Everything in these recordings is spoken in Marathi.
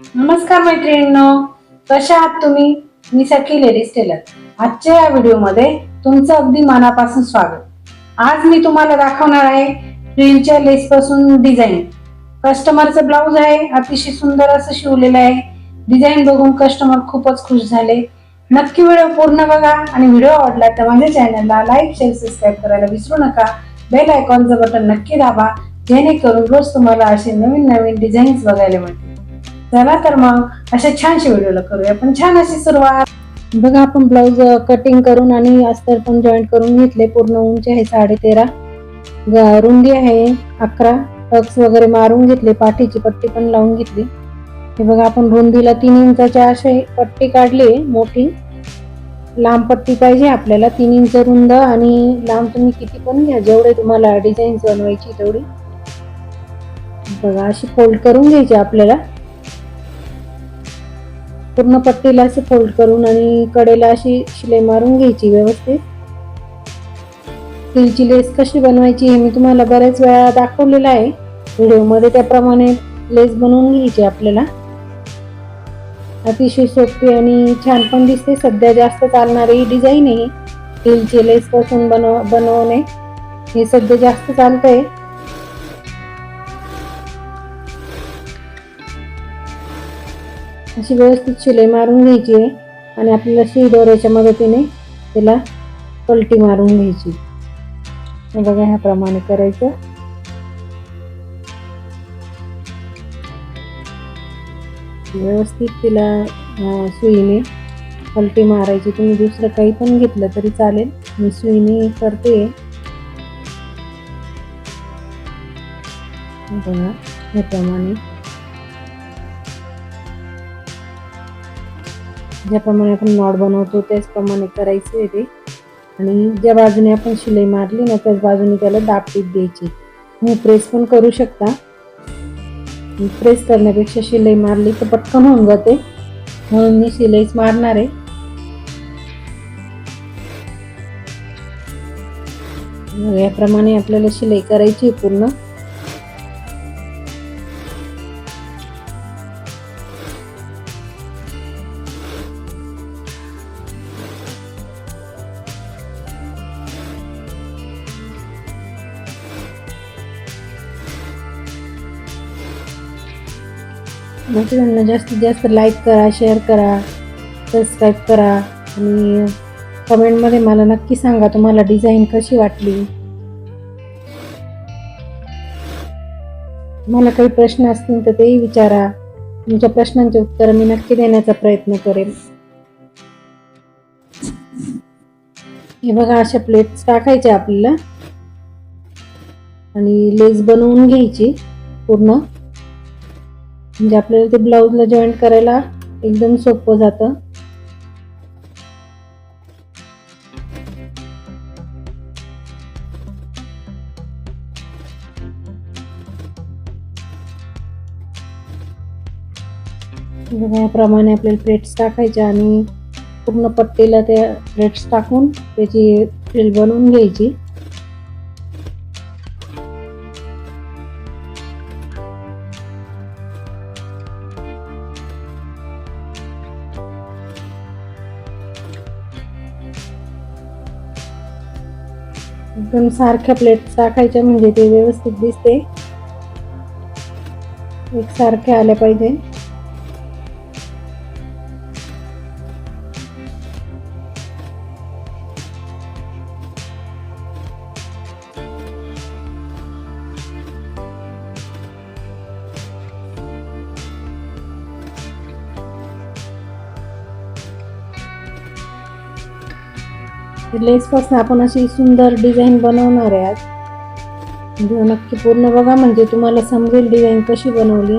नमस्कार मैत्रिणींनो कशा आहात तुम्ही? मी सखी लेडीज टेलर. आजच्या या व्हिडिओमध्ये तुमचं अगदी मनापासून स्वागत. आज मी तुम्हाला दाखवणार आहे फ्रिलच्या लेस पासून डिझाईन. कस्टमरचं ब्लाऊज आहे अतिशय सुंदर असं शिवलेलं आहे. डिझाईन बघून कस्टमर खूपच खुश झाले. नक्की व्हिडिओ पूर्ण बघा आणि व्हिडिओ आवडला तर माझ्या चॅनलला लाईक शेअर सबस्क्राईब करायला विसरू नका. बेल आयकॉनचं बटन नक्की दाबा जेणेकरून रोज तुम्हाला असे नवीन नवीन डिझाईन्स बघायला मिळतील. चला तर मग अशा छानशी व्हिडिओला करूया. पण छान अशी सुरुवात. बघा आपण ब्लाऊज कटिंग करून आणि अस्तर पण जॉईंट करून घेतले. पूर्ण उंची आहे साडे तेरा. रुंदी आहे अकरा. टक्स वगैरे मारून घेतले. पाठीची पट्टी पण लावून घेतली. हे बघा आपण रुंदीला तीन इंचाच्या असे पट्टी काढली. मोठी. लांब पट्टी पाहिजे आपल्याला. तीन इंच रुंद आणि लांब तुम्ही किती पण घ्या. जेवढे तुम्हाला डिझाईन बनवायची तेवढी. बघा अशी फोल्ड करून घ्यायची आपल्याला. पूर्ण पट्टीला असे फोल्ड करून आणि कडेला अशी शिलाई मारून घ्यायची व्यवस्थित. स्टीलची लेस कशी बनवायची हे मी तुम्हाला बऱ्याच वेळा दाखवलेलं आहे. व्हिडिओमध्ये त्याप्रमाणे लेस बनवून घ्यायची आपल्याला. अतिशय सोपी आणि छान पण दिसते. सध्या जास्त चालणारी डिझाईन आहे स्टीलची लेस पासून बनव बनवणे. हे सध्या जास्त चालतंय. अशी व्यवस्थित शिलाई मारून घ्यायची आहे. आणि आपल्याला शी दोऱ्याच्या मदतीने त्याला पलटी मारून घ्यायची बघा ह्याप्रमाणे करायचं. व्यवस्थित तिला सुईने पलटी मारायची. तुम्ही दुसरं काही पण घेतलं तरी चालेल. मी सुईने करते. बघा ह्याप्रमाणे ज्याप्रमाणे आपण नॉट बनवतो त्याचप्रमाणे करायचं आहे ते. आणि ज्या बाजूने आपण शिलाई मारली ना त्याच बाजूने त्याला दाब टीप द्यायची. तुम्ही प्रेस पण करू शकता. प्रेस करण्यापेक्षा शिलाई मारली तर पटकन होऊन जाते. म्हणून मी शिलाईच मारणार आहे. याप्रमाणे आपल्याला शिलाई करायची आहे पूर्ण. मित्रांनो जास्तीत जास्त लाईक करा शेअर करा सबस्क्राईब करा आणि कमेंटमध्ये मला नक्की सांगा तुम्हाला डिझाईन कशी वाटली. मला काही प्रश्न असतील तर तेही विचारा. तुमच्या प्रश्नांचे उत्तर मी नक्की देण्याचा प्रयत्न करेन. हे बघा अशा प्लेट्स टाकायच्या आपल्याला. आणि लेस बनवून घ्यायची पूर्ण. म्हणजे आपल्याला ते ब्लाऊजला जॉईंट करायला एकदम सोपं जातं. बघा, याप्रमाणे आपल्याला प्लेट्स टाकायच्या आणि पूर्ण पट्टीला त्या प्लेट्स टाकून त्याची फिल बनवून घ्यायची. एकदम सारख्या प्लेट टाकायच्या म्हणजे ते व्यवस्थित दिसते. एक सारखे आले पाहिजे. लेसपासून आपण अशी सुंदर डिझाईन बनवणार आहे आज. व्हिडिओ नक्की पूर्ण बघा म्हणजे तुम्हाला समजेल डिझाईन कशी बनवली.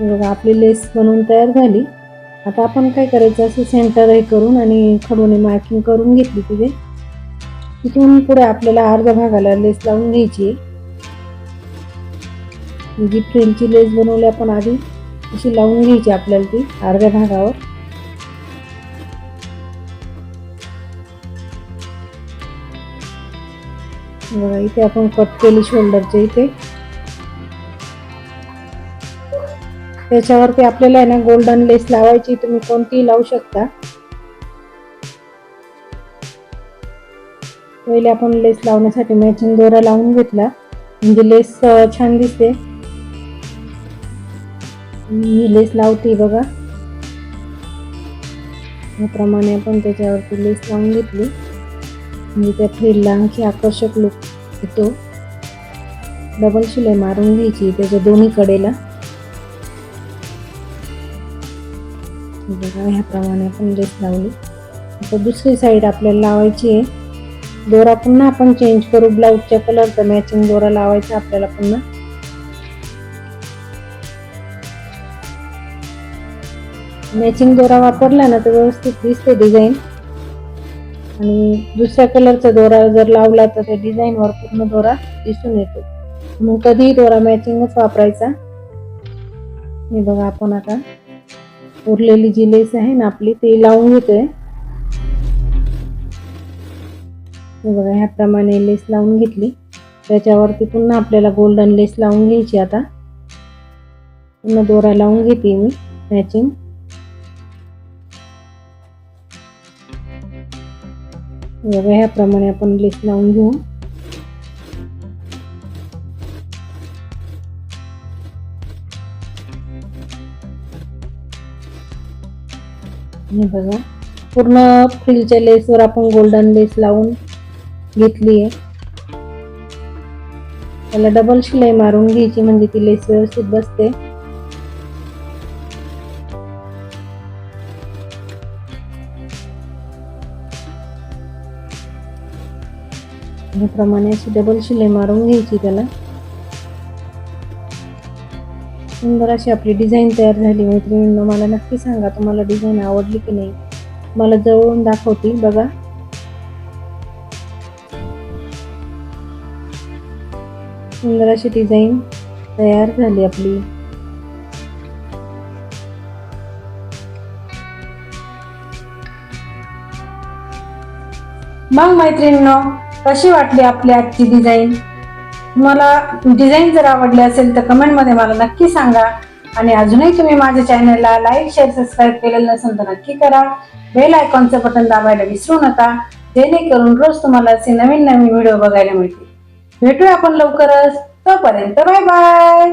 बघा आपली लेस बनवून तयार झाली. आता आपण काय करायचं असं सेंटर हे करून आणि खडूने मार्किंग करून घेतली तिथे. तिथून पुढे आपल्याला अर्ध्या भागाला लेस लावून घ्यायची जी फ्रेंडची लेस बनवली आपण आधी अशी लावून घ्यायची आपल्याला ती अर्ध्या भागावर. बघा इथे आपण कट केली शोल्डरच्या इथे. त्याच्यावरती आपल्याला आहे ना गोल्डन लेस लावायची तुम्ही कोणतीही लावू शकता. पहिले आपण लेस लावण्यासाठी मॅचिंग दोरा लावून घेतला. म्हणजे लेस छान दिसते. मी लेस लावते बघा. याप्रमाणे आपण त्याच्यावरती लेस लावून घेतली. म्हणजे त्या फ्रीलला आणखी आकर्षक लुक येतो डबल शिलाई मारून घ्यायची त्याच्या दोन्ही कडेला. बघा ह्याप्रमाणे आपण लेस लावली. आता दुसरी साईड आपल्याला लावायची आहे. दोरा पुन्हा आपण चेंज करू. ब्लाऊजच्या कलरचा मॅचिंग दोरा लावायचा आपल्याला पुन्हा. मॅचिंग दोरा वापरला ना तर व्यवस्थित दिसते डिझाईन आणि दुसऱ्या कलरचा दोरा जर लावला तर त्या डिझाईनवर पूर्ण दोरा दिसून येतो. मग कधीही दोरा मॅचिंगच वापरायचा? हे बघा आपण आता. उरलेली जी लेस आहे ना आपली ती लावून घेतोय. हे बघा ह्याप्रमाणे लेस लावून घेतली. त्याच्यावरती पुन्हा आपल्याला गोल्डन लेस लावून घ्यायची आता. पुन्हा दोरा लावून घेते मी मॅचिंग बघा ह्याप्रमाणे आपण लेस लावून घेऊ. हे बघा पूर्ण फ्रिलच्या लेसवर आपण गोल्डन लेस लावून घेतली आहे. त्याला डबल शिलाई मारून घ्यायची म्हणजे ती लेस व्यवस्थित बसते. याप्रमाणे अशी डबल शिलाई मारून घ्यायची त्याला. सुंदर अशी आपली डिझाईन तयार झाली. मैत्रिणींना मला नक्की सांगा तुम्हाला डिझाईन आवडली की नाही. मला जवळून दाखवते बघा. सुंदर अशी डिझाईन तयार झाली आपली. मग मैत्रिणींनो कशी वाटली आपली आजची डिझाईन तुम्हाला डिझाईन जर आवडली असेल तर कमेंटमध्ये मला नक्की सांगा. आणि अजूनही तुम्ही माझ्या चॅनलला लाईक शेअर सबस्क्राईब केलेलं नसेल तर नक्की करा. बेल आयकॉनचं बटन दाबायला विसरू नका. जेणेकरून रोज तुम्हाला असे नवीन नवीन व्हिडिओ बघायला मिळतील. भेटूया आपण लवकरच. तोपर्यंत बाय बाय